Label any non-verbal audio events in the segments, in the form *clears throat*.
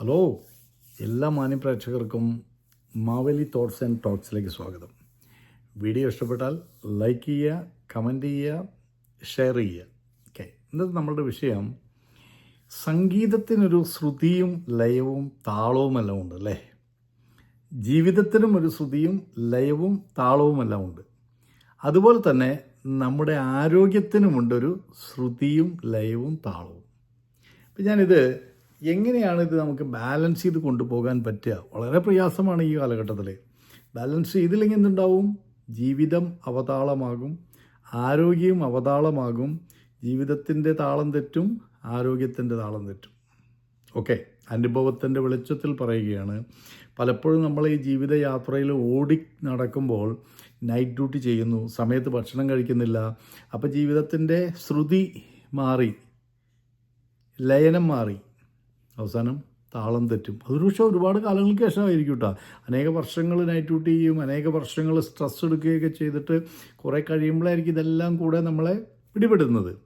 Hello എല്ലാ മാന്യപ്രേക്ഷകർക്കും Maveli thoughts and ടോക്സിലേക്ക് സ്വാഗതം. വീഡിയോ ഇഷ്ടപ്പെട്ടാൽ ലൈക്ക് ചെയ്യുക കമന്റ് ചെയ്യുക ഷെയർ ചെയ്യുക. ഓക്കെ ഇന്നത്തെ നമ്മളുടെ വിഷയം സംഗീതത്തിനൊരു ശ്രുതിയും ലയവും താളവും എല്ലാം ഉണ്ട് അല്ലേ? ജീവിതത്തിനും ഒരു ശ്രുതിയും ലയവും താളവും എല്ലാം ഉണ്ട്. അതുപോലെ തന്നെ നമ്മുടെ ആരോഗ്യത്തിനുമുണ്ടൊരു ശ്രുതിയും ലയവും താളവും. അപ്പം ഞാനിത് എങ്ങനെയാണ് ഇത് നമുക്ക് ബാലൻസ് ചെയ്ത് കൊണ്ടുപോകാൻ പറ്റുക? വളരെ പ്രയാസമാണ് ഈ കാലഘട്ടത്തിൽ ബാലൻസ് ചെയ്തില്ലെങ്കിൽ എന്തുണ്ടാവും? ജീവിതം അവതാളമാകും. ആരോഗ്യവും അവതാളമാകും. ജീവിതത്തിന്റെ താളം തെറ്റും ആരോഗ്യത്തിന്റെ താളം തെറ്റും. ഓക്കെ അനുഭവത്തിന്റെ വെളിച്ചത്തിൽ പറയുകയാണ്. പലപ്പോഴും നമ്മൾ ഈ ജീവിതയാത്രയിൽ ഓടി നടക്കുമ്പോൾ നൈറ്റ് ഡ്യൂട്ടി ചെയ്യുന്നു. സമയത്ത് ഭക്ഷണം കഴിക്കുന്നില്ല. അപ്പോൾ ജീവിതത്തിന്റെ ശ്രുതി മാറി ലയനം മാറി. അവസാനം താളം തെറ്റും. അതൊരു പക്ഷേ ഒരുപാട് കാലങ്ങൾക്ക് ശേഷമായിരിക്കും കേട്ടോ അനേക വർഷങ്ങൾ നൈറ്റ് ഡ്യൂട്ടി ചെയ്യും അനേക വർഷങ്ങൾ സ്ട്രെസ് എടുക്കുകയൊക്കെ ചെയ്തിട്ട് കുറേ കഴിയുമ്പോഴായിരിക്കും ഇതെല്ലാം കൂടെ നമ്മളെ പിടിപെടുന്നത്.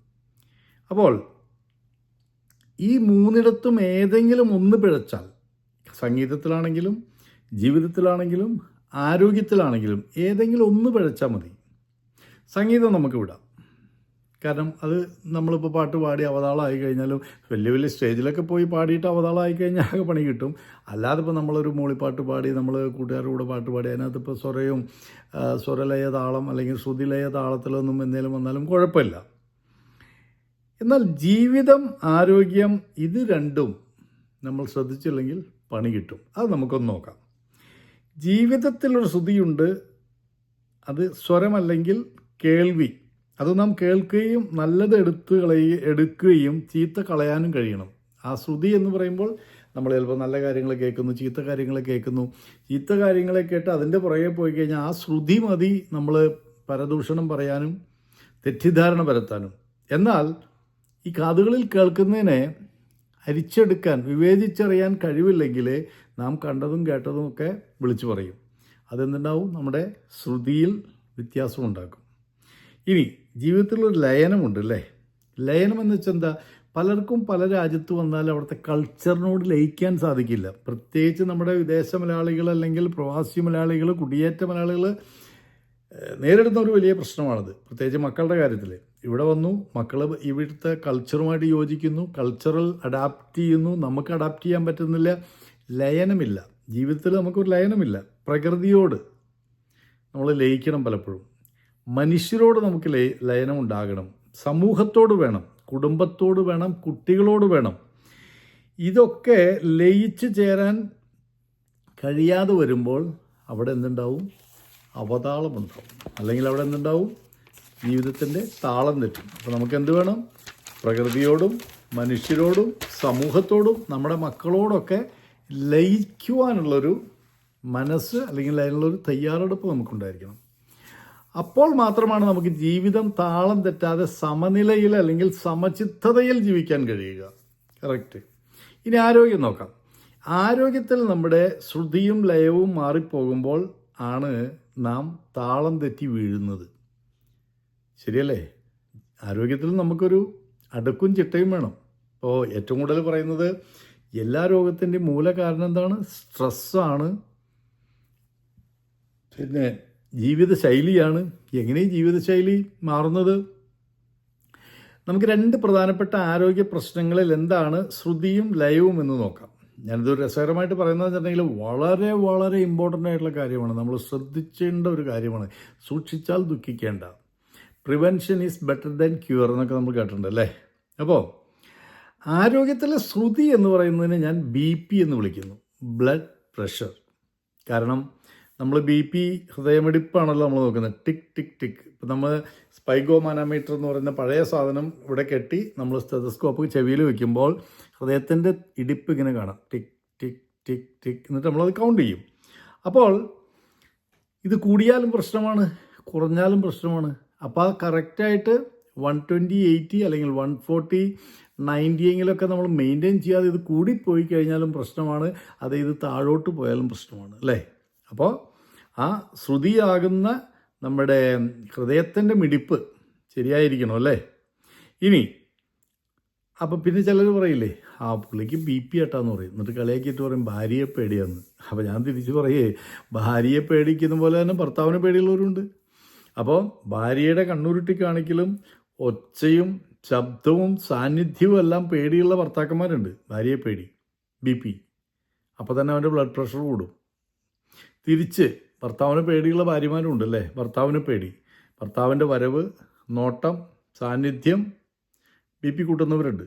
അപ്പോൾ ഈ മൂന്നിടത്തും ഏതെങ്കിലും ഒന്ന് പിഴച്ചാൽ സംഗീതത്തിലാണെങ്കിലും ജീവിതത്തിലാണെങ്കിലും ആരോഗ്യത്തിലാണെങ്കിലും ഏതെങ്കിലും ഒന്ന് പിഴച്ചാൽ മതി. സംഗീതം നമുക്ക് വിടാം. കാരണം അത് നമ്മളിപ്പോൾ പാട്ട് പാടി അവതാളമായി കഴിഞ്ഞാലും വലിയ വലിയ സ്റ്റേജിലൊക്കെ പോയി പാടിയിട്ട് അവതാളമായി കഴിഞ്ഞാൽ ആകെ പണി കിട്ടും. അല്ലാതെ ഇപ്പോൾ നമ്മളൊരു മൂളിപ്പാട്ട് പാടി നമ്മൾ കൂട്ടുകാരുടെ കൂടെ പാട്ട് പാടി അതിനകത്ത് ഇപ്പോൾ സ്വരയും സ്വരലയ താളം അല്ലെങ്കിൽ ശ്രുതിലയ താളത്തിലൊന്നും എന്തെങ്കിലും വന്നാലും കുഴപ്പമില്ല. എന്നാൽ ജീവിതം ആരോഗ്യം ഇത് രണ്ടും നമ്മൾ ശ്രദ്ധിച്ചില്ലെങ്കിൽ പണി കിട്ടും. അത് നമുക്കൊന്ന് നോക്കാം. ജീവിതത്തിലൊരു ശ്രുതിയുണ്ട്. അത് സ്വരമല്ലെങ്കിൽ കേൾവി. അത് നാം കേൾക്കുകയും നല്ലത് എടുത്ത് കളയുക എടുക്കുകയും ചീത്ത കളയാനും കഴിയണം. ആ ശ്രുതി എന്ന് പറയുമ്പോൾ നമ്മൾ ചിലപ്പോൾ നല്ല കാര്യങ്ങൾ കേൾക്കുന്നു ചീത്ത കാര്യങ്ങൾ കേൾക്കുന്നു. ചീത്ത കാര്യങ്ങളെ കേട്ട് അതിന്റെ പുറകെ പോയി കഴിഞ്ഞാൽ ആ ശ്രുതി മതി നമ്മൾ പരദൂഷണം പറയാനും തെറ്റിദ്ധാരണ പരത്താനും. എന്നാൽ ഈ കാതുകളിൽ കേൾക്കുന്നതിനെ അരിച്ചെടുക്കാൻ വിവേചിച്ചറിയാൻ കഴിവില്ലെങ്കിൽ നാം കണ്ടതും കേട്ടതും ഒക്കെ വിളിച്ചു പറയും. അതെന്തുണ്ടാവും? നമ്മുടെ ശ്രുതിയിൽ വ്യത്യാസമുണ്ടാക്കും. ഇനി ജീവിതത്തിലൊരു ലയനമുണ്ട് അല്ലേ ലയനം എന്ന് വെച്ചാൽ എന്താ? പലർക്കും പല രാജ്യത്ത് വന്നാൽ അവിടുത്തെ കൾച്ചറിനോട് ലയിക്കാൻ സാധിക്കില്ല. പ്രത്യേകിച്ച് നമ്മുടെ വിദേശ മലയാളികൾ അല്ലെങ്കിൽ പ്രവാസി മലയാളികൾ കുടിയേറ്റ മലയാളികൾ നേരിടുന്ന ഒരു വലിയ പ്രശ്നമാണത്. പ്രത്യേകിച്ച് മക്കളുടെ കാര്യത്തിൽ. ഇവിടെ വന്നു മക്കൾ ഇവിടുത്തെ കൾച്ചറുമായിട്ട് യോജിക്കുന്നു കൾച്ചറൽ അഡാപ്റ്റ് ചെയ്യുന്നു നമുക്ക് അഡാപ്റ്റ് ചെയ്യാൻ പറ്റുന്നില്ല. ലയനമില്ല. ജീവിതത്തിൽ നമുക്കൊരു ലയനമില്ല. പ്രകൃതിയോട് നമ്മൾ ലയിക്കണം പലപ്പോഴും. മനുഷ്യരോട് നമുക്ക് ലയ ലയനം ഉണ്ടാകണം. സമൂഹത്തോട് വേണം കുടുംബത്തോട് വേണം കുട്ടികളോട് വേണം. ഇതൊക്കെ ലയിച്ച് ചേരാൻ കഴിയാതെ വരുമ്പോൾ അവിടെ എന്തുണ്ടാവും? അവതാളമുണ്ടാവും അല്ലെങ്കിൽ അവിടെ എന്തുണ്ടാവും? ജീവിതത്തിന്റെ താളം തെറ്റും. അപ്പോൾ നമുക്ക് എന്ത് വേണം? പ്രകൃതിയോടും മനുഷ്യരോടും സമൂഹത്തോടും നമ്മുടെ മക്കളോടൊക്കെ ലയിക്കുവാനുള്ളൊരു മനസ്സ് അല്ലെങ്കിൽ അതിനുള്ളൊരു തയ്യാറെടുപ്പ് നമുക്കുണ്ടായിരിക്കണം. അപ്പോൾ മാത്രമാണ് നമുക്ക് ജീവിതം താളം തെറ്റാതെ സമനിലയിൽ അല്ലെങ്കിൽ സമചിത്തതയിൽ ജീവിക്കാൻ കഴിയുക. കറക്റ്റ് ഇനി ആരോഗ്യം നോക്കാം. ആരോഗ്യത്തിൽ നമ്മുടെ ശ്രുതിയും ലയവും മാറിപ്പോകുമ്പോൾ ആണ് നാം താളം തെറ്റി വീഴുന്നത്. ശരിയല്ലേ? ആരോഗ്യത്തിൽ നമുക്കൊരു അടുക്കും ചിട്ടയും വേണം. ഓ ഏറ്റവും കൂടുതൽ പറയുന്നത് എല്ലാ രോഗത്തിന്റെയും മൂല കാരണം എന്താണ് സ്ട്രെസ്സാണ് പിന്നെ ജീവിതശൈലിയാണ്. എങ്ങനെ ഈ ജീവിതശൈലി മാറുന്നത്. നമുക്ക് രണ്ട് പ്രധാനപ്പെട്ട ആരോഗ്യ പ്രശ്നങ്ങളിൽ എന്താണ് ശ്രുതിയും ലയവും എന്ന് നോക്കാം. ഞാനിത് രസകരമായിട്ട് പറയുന്നത് വെച്ചിട്ടുണ്ടെങ്കിൽ വളരെ വളരെ ഇമ്പോർട്ടന്റ് ആയിട്ടുള്ള കാര്യമാണ്. നമ്മൾ ശ്രദ്ധിക്കേണ്ട ഒരു കാര്യമാണ്. സൂക്ഷിച്ചാൽ ദുഃഖിക്കേണ്ട. Prevention is better than cure എന്നൊക്കെ നമ്മൾ കേട്ടിട്ടുണ്ട് അല്ലേ? അപ്പോൾ ആരോഗ്യത്തിലെ ശ്രുതി എന്ന് പറയുന്നതിനെ ഞാൻ ബി പി എന്ന് വിളിക്കുന്നു. ബ്ലഡ് പ്രഷർ കാരണം നമ്മൾ ബി പി ഹൃദയമിടിപ്പാണല്ലോ നമ്മൾ നോക്കുന്നത് ടിക് ടിക് ടിക്. ഇപ്പം നമ്മൾ സ്പൈഗോ മാനോമീറ്റർ എന്ന് പറയുന്ന പഴയ സാധനം ഇവിടെ കെട്ടി നമ്മൾ സ്റ്റെതസ്കോപ്പ് ചെവിയിൽ വയ്ക്കുമ്പോൾ ഹൃദയത്തിന്റെ ഇടിപ്പ് ഇങ്ങനെ കാണാം. ടിക് ടിക് ടിക് ടിക് എന്നിട്ട് നമ്മളത് കൗണ്ട് ചെയ്യും. അപ്പോൾ ഇത് കൂടിയാലും പ്രശ്നമാണ് കുറഞ്ഞാലും പ്രശ്നമാണ്. അപ്പോൾ കറക്റ്റായിട്ട് വൺ ട്വന്റി എയ്റ്റി അല്ലെങ്കിൽ വൺ ഫോർട്ടി നയന്റി എങ്കിലൊക്കെ നമ്മൾ മെയിന്റെയിൻ ചെയ്യാതെ ഇത് കൂടിപ്പോയി കഴിഞ്ഞാലും പ്രശ്നമാണ്. അത് ഇത് താഴോട്ട് പോയാലും പ്രശ്നമാണ്. അല്ലേ? അപ്പോൾ ആ ശ്രുതിയാകുന്ന നമ്മുടെ ഹൃദയത്തിന്റെ മിടിപ്പ് ശരിയായിരിക്കണം അല്ലേ? ഇനി അപ്പം പിന്നെ ചിലർ പറയില്ലേ ആ പുള്ളിക്ക് ബി പി ആട്ടാന്ന് പറയും. എന്നിട്ട് കളിയാക്കിയിട്ട് പറയും ഭാര്യയെ പേടിയാന്ന്. അപ്പോൾ ഞാൻ തിരിച്ച് പറയേ ഭാര്യയെ പേടിക്കുന്ന പോലെ തന്നെ ഭർത്താവിനെ പേടിയുള്ളവരുണ്ട്. അപ്പോൾ ഭാര്യയുടെ കണ്ണുരുട്ടി കാണിക്കലും ഒച്ചയും ശബ്ദവും സാന്നിധ്യവും എല്ലാം പേടിയുള്ള ഭർത്താക്കന്മാരുണ്ട്. ഭാര്യയെ പേടി ബി പി. അപ്പോൾ തന്നെ അവന്റെ ബ്ലഡ് പ്രഷർ കൂടും. തിരിച്ച് ഭർത്താവിന് പേടിയുള്ള ഭാര്യമാരും ഉണ്ടല്ലേ ഭർത്താവിന് പേടി. ഭർത്താവിന്റെ വരവ് നോട്ടം സാന്നിധ്യം ബി പി കൂട്ടുന്നവരുണ്ട്.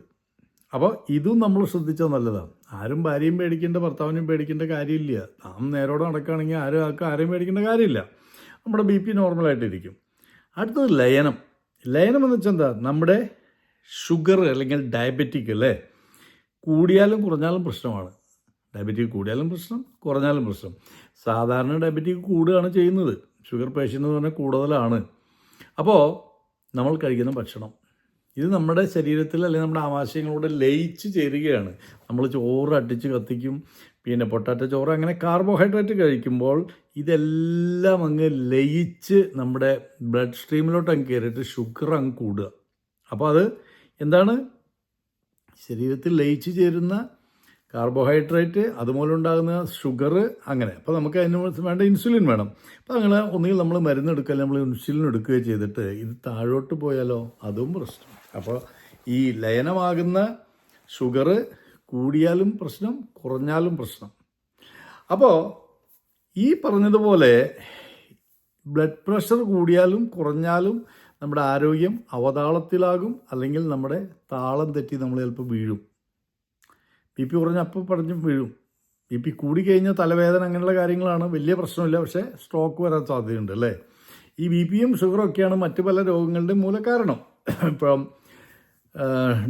അപ്പോൾ ഇതും നമ്മൾ ശ്രദ്ധിച്ചാൽ നല്ലതാണ്. ആരും ഭാര്യയും പേടിക്കേണ്ട ഭർത്താവിനെയും പേടിക്കേണ്ട കാര്യമില്ല. നാം നേരോടെ നടക്കുകയാണെങ്കിൽ ആരും ആൾക്ക് ആരെയും പേടിക്കേണ്ട കാര്യമില്ല. നമ്മുടെ ബി പി നോർമലായിട്ടിരിക്കും. അടുത്തത് ലയനം. ലയനം എന്ന് വെച്ചാൽ എന്താ? നമ്മുടെ ഷുഗർ അല്ലെങ്കിൽ ഡയബറ്റിക് അല്ലേ? കൂടിയാലും കുറഞ്ഞാലും പ്രശ്നമാണ്. ഡയബറ്റിക് കൂടിയാലും പ്രശ്നം കുറഞ്ഞാലും പ്രശ്നം. സാധാരണ ഡയബറ്റിക് കൂടുകയാണ് ചെയ്യുന്നത്. ഷുഗർ പേഷ്യന്റ് എന്ന് പറഞ്ഞാൽ കൂടുതലാണ്. അപ്പോൾ നമ്മൾ കഴിക്കുന്ന ഭക്ഷണം ഇത് നമ്മുടെ ശരീരത്തിൽ അല്ലെങ്കിൽ നമ്മുടെ ആമാശയങ്ങളോട് ലയിച്ച് ചേരുകയാണ്. നമ്മൾ ചോറ് അടിച്ച് കത്തിക്കും പിന്നെ പൊട്ടാറ്റ ചോറ് അങ്ങനെ കാർബോഹൈഡ്രേറ്റ് കഴിക്കുമ്പോൾ ഇതെല്ലാം അങ്ങ് ലയിച്ച് നമ്മുടെ ബ്ലഡ് സ്ട്രീമിലോട്ട് അങ്ങ് കയറിയിട്ട് ഷുഗർ അങ്ങ് കൂടുക. അപ്പോൾ അത് എന്താണ്? ശരീരത്തിൽ ലയിച്ച് ചേരുന്ന കാർബോഹൈഡ്രേറ്റ് അതുമൂലം ഉണ്ടാകുന്ന ഷുഗർ അങ്ങനെ. അപ്പോൾ നമുക്ക് അതിന് വേണ്ട ഇൻസുലിൻ വേണം. അപ്പോൾ അങ്ങനെ ഒന്നുകിൽ നമ്മൾ മരുന്ന് എടുക്കുക നമ്മൾ ഇൻസുലിൻ എടുക്കുകയോ ചെയ്തിട്ട് ഇത് താഴോട്ട് പോയാലോ അതും പ്രശ്നം. അപ്പോൾ ഈ ലയനമാകുന്ന ഷുഗർ കൂടിയാലും പ്രശ്നം കുറഞ്ഞാലും പ്രശ്നം. അപ്പോൾ ഈ പറഞ്ഞതുപോലെ ബ്ലഡ് പ്രഷർ കൂടിയാലും കുറഞ്ഞാലും നമ്മുടെ ആരോഗ്യം അവതാളത്തിലാകും അല്ലെങ്കിൽ നമ്മുടെ താളം തെറ്റി നമ്മൾ ചിലപ്പോൾ വീഴും. ബി പി കുറഞ്ഞ അപ്പം പറഞ്ഞ് വീഴും. ബി പി കൂടിക്കഴിഞ്ഞാൽ തലവേദന അങ്ങനെയുള്ള കാര്യങ്ങളാണ്. വലിയ പ്രശ്നമില്ല. പക്ഷേ സ്ട്രോക്ക് വരാൻ സാധ്യതയുണ്ട് അല്ലേ? ഈ ബി പിയും ഷുഗറും ഒക്കെയാണ് മറ്റു പല രോഗങ്ങളുടെയും മൂലകാരണം *clears throat* ഇപ്പം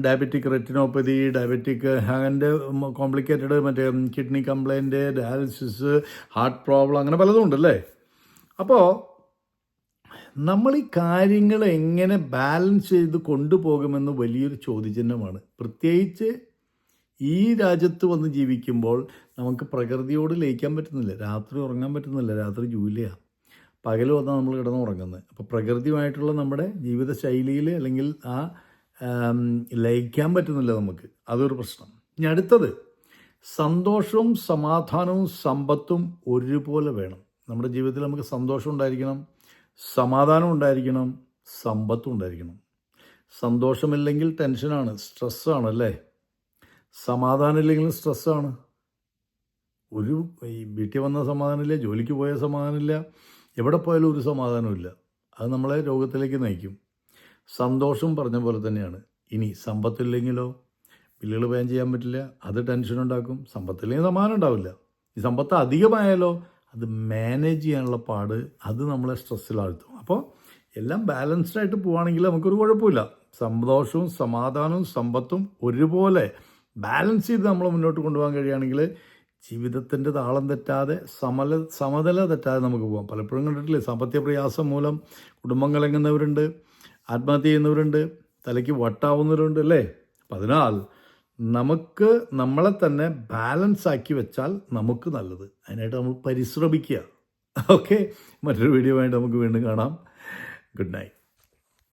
ഡയബറ്റിക് റെറ്റിനോപ്പതി ഡയബറ്റിക് അങ്ങനെ കോംപ്ലിക്കേറ്റഡ് മറ്റേ kidney complaint dialysis heart problem അങ്ങനെ പലതും ഉണ്ടല്ലേ അപ്പോൾ നമ്മൾ ഈ കാര്യങ്ങൾ എങ്ങനെ ബാലൻസ് ചെയ്ത് കൊണ്ടുപോകുമെന്ന് വലിയൊരു ചോദ്യചിഹ്നമാണ്. പ്രത്യേകിച്ച് ഈ രാജ്യത്ത് വന്ന് ജീവിക്കുമ്പോൾ നമുക്ക് പ്രകൃതിയോട് ലയിക്കാൻ പറ്റുന്നില്ല. രാത്രി ഉറങ്ങാൻ പറ്റുന്നില്ല. രാത്രി ജൂലിയാണ് പകൽ വന്നാൽ നമ്മൾ കിടന്ന് ഉറങ്ങുന്നത്. അപ്പോൾ പ്രകൃതിയുമായിട്ടുള്ള നമ്മുടെ ജീവിത ശൈലിയിൽ അല്ലെങ്കിൽ ആം, ലയിക്കാൻ പറ്റുന്നില്ല നമുക്ക്. അതൊരു പ്രശ്നം. ഇനി അടുത്തത്. സന്തോഷവും സമാധാനവും സമ്പത്തും ഒരുപോലെ വേണം. നമ്മുടെ ജീവിതത്തിൽ നമുക്ക് സന്തോഷം ഉണ്ടായിരിക്കണം സമാധാനം ഉണ്ടായിരിക്കണം സമ്പത്തും ഉണ്ടായിരിക്കണം. സന്തോഷമില്ലെങ്കിൽ ടെൻഷനാണ് സ്ട്രെസ്സാണ് അല്ലേ? സമാധാനം ഇല്ലെങ്കിലും സ്ട്രെസ്സാണ്. ഒരു ഈ വീട്ടിൽ വന്ന സമാധാനമില്ല ജോലിക്ക് പോയ സമാധാനമില്ല എവിടെ പോയാലും ഒരു സമാധാനമില്ല അത് നമ്മളെ രോഗത്തിലേക്ക് നയിക്കും. സന്തോഷം പറഞ്ഞ പോലെ തന്നെയാണ്. ഇനി സമ്പത്തില്ലെങ്കിലോ ബില്ലുകൾ പേ ചെയ്യാൻ പറ്റില്ല അത് ടെൻഷൻ ഉണ്ടാക്കും. സമ്പത്തില്ലെങ്കിൽ സമാധാനം ഉണ്ടാവില്ല. ഈ സമ്പത്ത് അധികമായാലോ അത് മാനേജ് ചെയ്യാനുള്ള പാട് അത് നമ്മളെ സ്ട്രെസ്സിലാഴ്ത്തും അപ്പോൾ എല്ലാം ബാലൻസ്ഡ് ആയിട്ട് പോവുകയാണെങ്കിൽ നമുക്കൊരു കുഴപ്പമില്ല. സന്തോഷവും സമാധാനവും സമ്പത്തും ഒരുപോലെ ബാലൻസ് ചെയ്ത് നമ്മൾ മുന്നോട്ട് കൊണ്ടുപോകാൻ കഴിയുകയാണെങ്കിൽ ജീവിതത്തിന്റെ താളം തെറ്റാതെ സമല സമതല തെറ്റാതെ നമുക്ക് പോകാം. പലപ്പോഴും കണ്ടിട്ടില്ലേ? സാമ്പത്തിക പ്രയാസം മൂലം കുടുംബം കലങ്ങുന്നവരുണ്ട് ആത്മഹത്യ ചെയ്യുന്നവരുണ്ട്? തലയ്ക്ക് വട്ടാവുന്നവരുണ്ട് അല്ലേ? അപ്പം അതിനാൽ നമുക്ക് നമ്മളെ തന്നെ ബാലൻസ് ആക്കി വെച്ചാൽ നമുക്ക് നല്ലത്. അതിനായിട്ട് നമ്മൾ പരിശ്രമിക്കുക. ഓക്കെ? മറ്റൊരു വീഡിയോ ആയിട്ട് നമുക്ക് വീണ്ടും കാണാം. Good night.